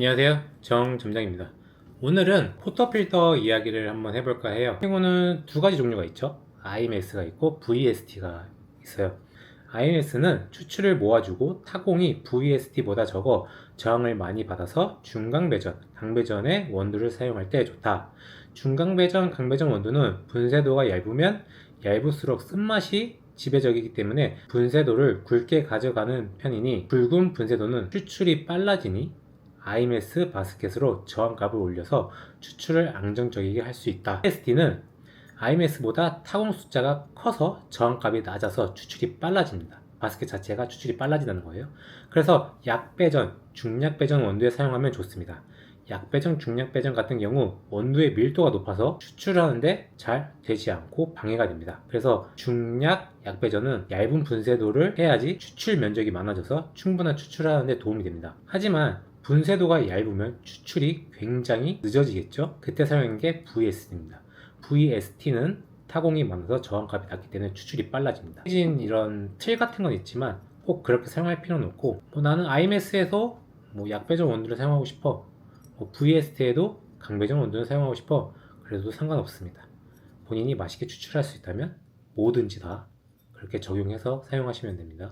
안녕하세요. 정점장입니다. 오늘은 포터필터 이야기를 한번 해볼까 해요. 이거는 두 가지 종류가 있죠. IMS가 있고 VST가 있어요. IMS는 추출을 모아주고 타공이 VST보다 적어 저항을 많이 받아서 중강배전, 강배전의 원두를 사용할 때 좋다. 중강배전, 강배전 원두는 분쇄도가 얇으면 얇을수록 쓴맛이 지배적이기 때문에 분쇄도를 굵게 가져가는 편이니 굵은 분쇄도는 추출이 빨라지니 IMS 바스켓으로 저항값을 올려서 추출을 안정적이게 할 수 있다. ST는 IMS보다 타공 숫자가 커서 저항값이 낮아서 추출이 빨라집니다. 바스켓 자체가 추출이 빨라진다는 거예요. 그래서 약 배전, 중약 배전 원두에 사용하면 좋습니다. 약배전, 중약배전 같은 경우 원두의 밀도가 높아서 추출하는데 잘 되지 않고 방해가 됩니다. 그래서 중약, 약배전은 얇은 분쇄도를 해야지 추출 면적이 많아져서 충분한 추출하는데 도움이 됩니다. 하지만 분쇄도가 얇으면 추출이 굉장히 늦어지겠죠? 그때 사용한 게 VST입니다. VST는 타공이 많아서 저항값이 낮기 때문에 추출이 빨라집니다. 진 이런 틀 같은 건 있지만 꼭 그렇게 사용할 필요는 없고 뭐 나는 IMS에서 뭐 약배전 원두를 사용하고 싶어 뭐 VST에도 강배전 원두를 사용하고 싶어 그래도 상관없습니다. 본인이 맛있게 추출할 수 있다면 뭐든지 다 그렇게 적용해서 사용하시면 됩니다.